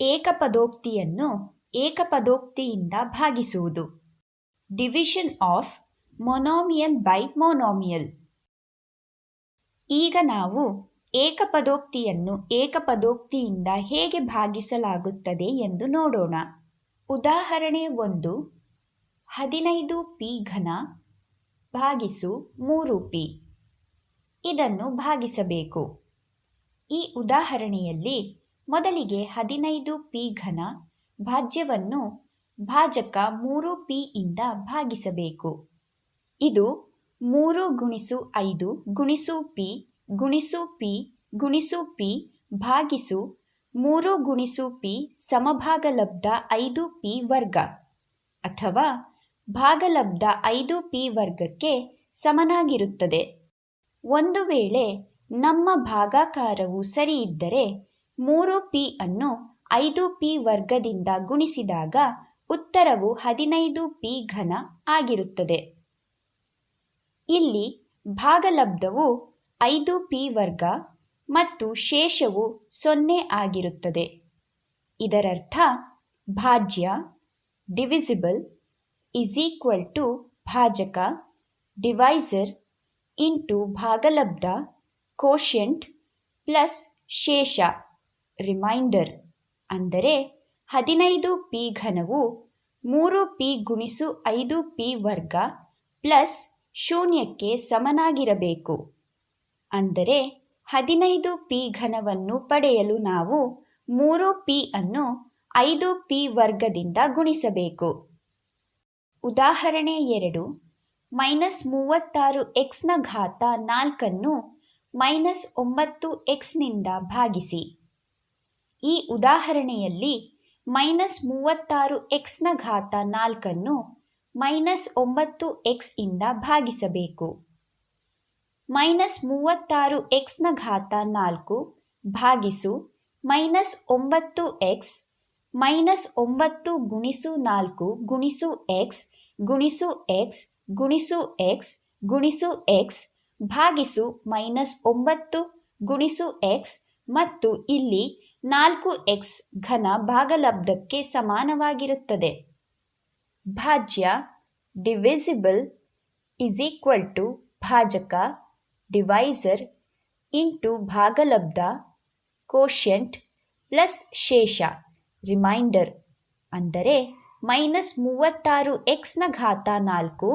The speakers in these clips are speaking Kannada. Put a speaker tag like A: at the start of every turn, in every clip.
A: ಏಕಪದೋಕ್ತಿಯನ್ನು ಏಕಪದೋಕ್ತಿಯಿಂದ ಭಾಗಿಸುವುದು. Division of monomial by monomial ಈಗ ನಾವು ಏಕಪದೋಕ್ತಿಯನ್ನು ಏಕಪದೋಕ್ತಿಯಿಂದ ಹೇಗೆ ಭಾಗಿಸಲಾಗುತ್ತದೆ ಎಂದು ನೋಡೋಣ. ಉದಾಹರಣೆ ಒಂದು, ಹದಿನೈದು ಪಿ ಘನ ಭಾಗಿಸು ಮೂರು ಪಿ. ಇದನ್ನು ಭಾಗಿಸಬೇಕು. ಈ ಉದಾಹರಣೆಯಲ್ಲಿ ಮೊದಲಿಗೆ ಹದಿನೈದು ಪಿ ಘನ ಭಾಜ್ಯವನ್ನು ಭಾಜಕ ಮೂರು ಪಿ ಇಂದ ಭಾಗಿಸಬೇಕು. ಇದು ಮೂರು ಗುಣಿಸು ಐದು ಗುಣಿಸು ಪಿ ಗುಣಿಸು ಪಿ ಗುಣಿಸು ಪಿ ಭಾಗಿಸು ಮೂರು ಗುಣಿಸು ಪಿ ಸಮಭಾಗಲಬ್ಧ ಐದು ಪಿ ವರ್ಗ. ಅಥವಾ ಭಾಗಲಬ್ಧ ಐದು ಪಿ ವರ್ಗಕ್ಕೆ ಸಮನಾಗಿರುತ್ತದೆ. ಒಂದು ವೇಳೆ ನಮ್ಮ ಭಾಗಾಕಾರವು ಸರಿಯಿದ್ದರೆ ಮೂರು ಪಿ ಅನ್ನು ಐದು ಪಿ ವರ್ಗದಿಂದ ಗುಣಿಸಿದಾಗ ಉತ್ತರವು ಹದಿನೈದು ಪಿ ಘನ ಆಗಿರುತ್ತದೆ. ಇಲ್ಲಿ ಭಾಗಲಬ್ಧವು ಐದು ಪಿ ವರ್ಗ ಮತ್ತು ಶೇಷವು ಸೊನ್ನೆ ಆಗಿರುತ್ತದೆ. ಇದರರ್ಥ ಭಾಜ್ಯ ಡಿವಿಸಿಬಲ್ ಇಸ್ ಈಕ್ವಲ್ ಟು ಭಾಜಕ ಡಿವೈಸರ್ ಇಂಟು ಭಾಗಲಬ್ಧ ಕೋಶೆಂಟ್ ಪ್ಲಸ್ ಶೇಷ. ರಿಮೈಂಡರ್ ಅಂದರೆ ಹದಿನೈದು ಪಿ ಘನವು ಮೂರು ಪಿ ಗುಣಿಸು ಐದು ಪಿ ವರ್ಗ ಪ್ಲಸ್ ಶೂನ್ಯಕ್ಕೆ ಸಮನಾಗಿರಬೇಕು. ಅಂದರೆ ಹದಿನೈದು ಪಿ ಘನವನ್ನು ಪಡೆಯಲು ನಾವು ಮೂರು ಪಿ ಅನ್ನು ಐದು ಪಿ ವರ್ಗದಿಂದ ಗುಣಿಸಬೇಕು. ಉದಾಹರಣೆ ಎರಡು, ಮೈನಸ್ ಮೂವತ್ತಾರು ಎಕ್ಸ್ನ ಘಾತ ನಾಲ್ಕನ್ನು ಮೈನಸ್ ಒಂಬತ್ತು ಎಕ್ಸ್ನಿಂದ ಭಾಗಿಸಿ. ಈ ಉದಾಹರಣೆಯಲ್ಲಿ ಮೈನಸ್ ಮೂವತ್ತಾರು ಎಕ್ಸ್ನ ಘಾತ ನಾಲ್ಕನ್ನು ಮೈನಸ್ ಒಂಬತ್ತು ಎಕ್ಸ್ ಇಂದ ಭಾಗಿಸಬೇಕು. ಮೈನಸ್ ಮೂವತ್ತಾರು ಎಕ್ಸ್ನ ಘಾತ ನಾಲ್ಕು ಭಾಗಿಸು ಮೈನಸ್ ಒಂಬತ್ತು ಎಕ್ಸ್ ಮೈನಸ್ ಒಂಬತ್ತು ಗುಣಿಸು ನಾಲ್ಕು ಗುಣಿಸು ಎಕ್ಸ್ ಗುಣಿಸು ಎಕ್ಸ್ ಗುಣಿಸು ಎಕ್ಸ್ ಗುಣಿಸು ಎಕ್ಸ್ ಭಾಗಿಸು ಮೈನಸ್ ಒಂಬತ್ತು ಗುಣಿಸು ಎಕ್ಸ್ ಮತ್ತು ಇಲ್ಲಿ ನಾಲ್ಕು ಎಕ್ಸ್ ಘನ ಭಾಗಲಬ್ಧಕ್ಕೆ ಸಮಾನವಾಗಿರುತ್ತದೆ. ಭಾಜ್ಯ ಡಿವಿಸಿಬಲ್ ಇಸ್ ಈಕ್ವಲ್ ಟು ಭಾಜಕ ಡಿವೈಸರ್ ಇಂಟು ಭಾಗಲಬ್ಧ ಕೋಶೆಂಟ್ ಪ್ಲಸ್ ಶೇಷ ರಿಮೈಂಡರ್ ಅಂದರೆ ಮೈನಸ್ ಮೂವತ್ತಾರು ಎಕ್ಸ್ನ ಘಾತ ನಾಲ್ಕು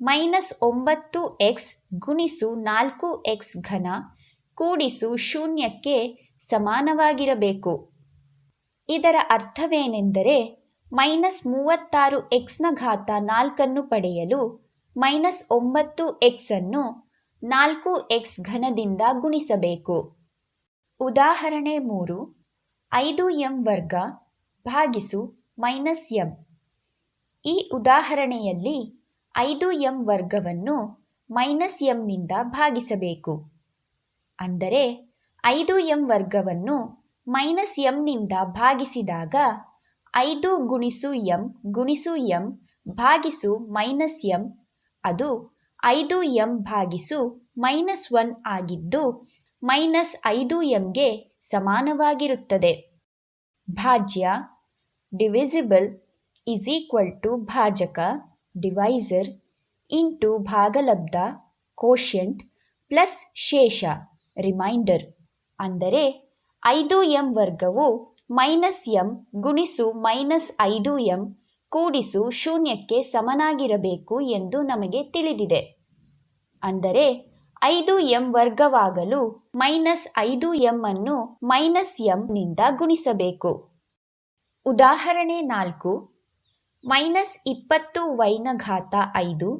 A: ಮೈನಸ್ ಒಂಬತ್ತು ಎಕ್ಸ್ ಗುಣಿಸು ನಾಲ್ಕು ಎಕ್ಸ್ ಘನ, ಕೂಡಿಸು ಶೂನ್ಯಕ್ಕೆ ಸಮಾನವಾಗಿರಬೇಕು. ಇದರ ಅರ್ಥವೇನೆಂದರೆ ಮೈನಸ್ ಮೂವತ್ತಾರು ಎಕ್ಸ್ನ ಘಾತ ನಾಲ್ಕನ್ನು ಪಡೆಯಲು ಮೈನಸ್ ಒಂಬತ್ತು ಎಕ್ಸನ್ನು ನಾಲ್ಕು ಎಕ್ಸ್ ಘನದಿಂದ ಗುಣಿಸಬೇಕು. ಉದಾಹರಣೆ ಮೂರು, ಐದು ಎಂ ವರ್ಗ ಭಾಗಿಸು ಮೈನಸ್ ಎಂ. ಈ ಉದಾಹರಣೆಯಲ್ಲಿ ಐದು ಎಂ ವರ್ಗವನ್ನು ಮೈನಸ್ ಎಂನಿಂದ ಭಾಗಿಸಬೇಕು. ಅಂದರೆ ಐದು ಎಂ ವರ್ಗವನ್ನು ಮೈನಸ್ ಎಂನಿಂದ ಭಾಗಿಸಿದಾಗ ಐದು ಗುಣಿಸು ಎಂ ಗುಣಿಸು ಎಂ ಭಾಗಿಸು ಮೈನಸ್ ಎಂ ಅದು ಐದು ಎಂ ಭಾಗಿಸು ಮೈನಸ್ ಒನ್ ಆಗಿದ್ದು ಮೈನಸ್ ಐದು ಎಂಗೆ ಸಮಾನವಾಗಿರುತ್ತದೆ. ಭಾಜ್ಯ ಡಿವಿಸಿಬಲ್ ಇಸ್ ಈಕ್ವಲ್ ಟು ಭಾಜಕ ಡಿವೈಸರ್ ಇಂಟು ಭಾಗಲಬ್ಧ ಕೋಶೆಂಟ್ ಪ್ಲಸ್ ಶೇಷ ರಿಮೈಂಡರ್. ಅಂದರೆ ಐದು ಎಂ ವರ್ಗವು ಮೈನಸ್ ಎಂ ಗುಣಿಸು ಮೈನಸ್ ಐದು ಎಂ ಕೂಡಿಸು ಶೂನ್ಯಕ್ಕೆ ಸಮನಾಗಿರಬೇಕು ಎಂದು ನಮಗೆ ತಿಳಿದಿದೆ. ಅಂದರೆ ಐದು ಎಂ ವರ್ಗವಾಗಲು ಮೈನಸ್ ಐದು ಎಂ ಅನ್ನು ಮೈನಸ್ ಎಂನಿಂದ ಗುಣಿಸಬೇಕು. ಉದಾಹರಣೆ ನಾಲ್ಕು, ಮೈನಸ್ ಇಪ್ಪತ್ತು ವೈನ ಘಾತ ಐದು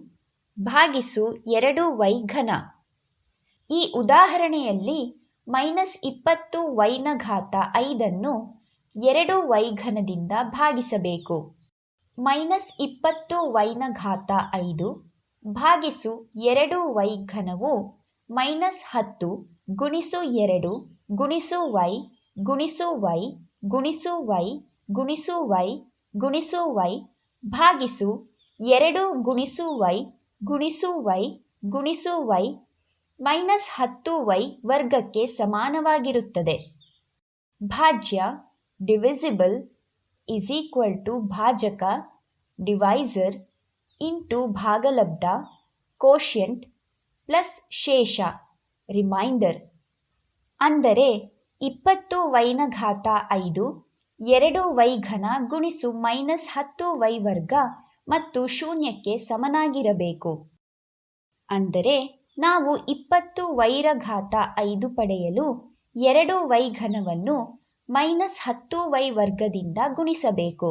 A: ಭಾಗಿಸು ಎರಡು ವೈ ಘನ. ಈ ಉದಾಹರಣೆಯಲ್ಲಿ ಮೈನಸ್ ಇಪ್ಪತ್ತು ವೈನ ಘಾತ ಐದನ್ನು ಎರಡು ವೈಘನದಿಂದ ಭಾಗಿಸಬೇಕು. ಮೈನಸ್ ಇಪ್ಪತ್ತು ವೈನ ಘಾತ ಐದು ಭಾಗಿಸು ಎರಡು ವೈ ಘನವು ಮೈನಸ್ ಹತ್ತು ಗುಣಿಸು ಎರಡು ಗುಣಿಸು ವೈ ಗುಣಿಸು ವೈ ಗುಣಿಸು ವೈ ಗುಣಿಸು ವೈ ಗುಣಿಸು ವೈ ಭಾಗಿಸು ಎರಡು ಗುಣಿಸು ವೈ ಗುಣಿಸು ವೈ ಗುಣಿಸು ವೈ ಮೈನಸ್ ಹತ್ತು ವೈ ವರ್ಗಕ್ಕೆ ಸಮಾನವಾಗಿರುತ್ತದೆ. ಭಾಜ್ಯ ಡಿವಿಸಿಬಲ್ ಇಸ್ ಈಕ್ವಲ್ ಟು ಭಾಜಕ ಡಿವೈಸರ್ ಇಂಟು ಭಾಗಲಬ್ಧ ಕೋಶಿಯಂಟ್ ಪ್ಲಸ್ ಶೇಷ ರಿಮೈಂಡರ್ ಅಂದರೆ ಇಪ್ಪತ್ತು ವೈನ ಘಾತ ಐದು, ಎರಡು ವೈ ಘನ ಗುಣಿಸು ಮೈನಸ್ ಹತ್ತು ವೈ ವರ್ಗ ಮತ್ತು ಶೂನ್ಯಕ್ಕೆ ಸಮನಾಗಿರಬೇಕು. ಅಂದರೆ ನಾವು ಇಪ್ಪತ್ತು ವೈರ ಘಾತ ಐದು ಪಡೆಯಲು ಎರಡು ವೈ ಘನವನ್ನು ಮೈನಸ್ ಹತ್ತು ವೈ ವರ್ಗದಿಂದ ಗುಣಿಸಬೇಕು.